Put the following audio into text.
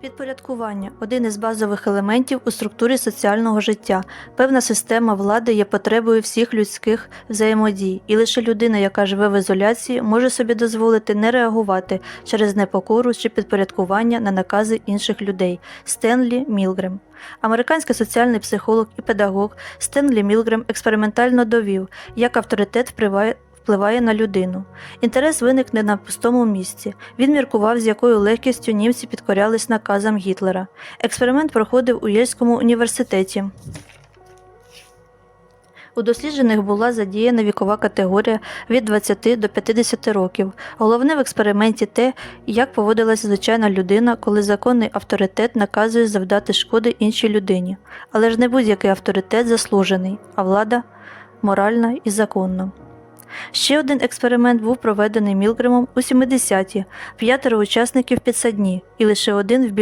Підпорядкування один із базових елементів у структурі соціального життя. Певна система влади є потребою всіх людських взаємодій, і лише людина, яка живе в ізоляції, може собі дозволити не реагувати через непокору чи підпорядкування на накази інших людей. Стенлі Мілгрем. Американський соціальний психолог і педагог Стенлі Мілгрем експериментально довів, як авторитет впливає впливає на людину. Інтерес виник не на пустому місці. Він міркував, з якою легкістю німці підкорялись наказам Гітлера. Експеримент проходив у Єльському університеті. У досліджених була задіяна вікова категорія від 20 до 50 років. Головне в експерименті те, як поводилася звичайна людина, коли законний авторитет наказує завдати шкоди іншій людині. Але ж не будь-який авторитет заслужений, а влада моральна і законна. Ще один експеримент був проведений Мілгремом у 70-ті, п'ятеро учасників підсадні і лише один в більш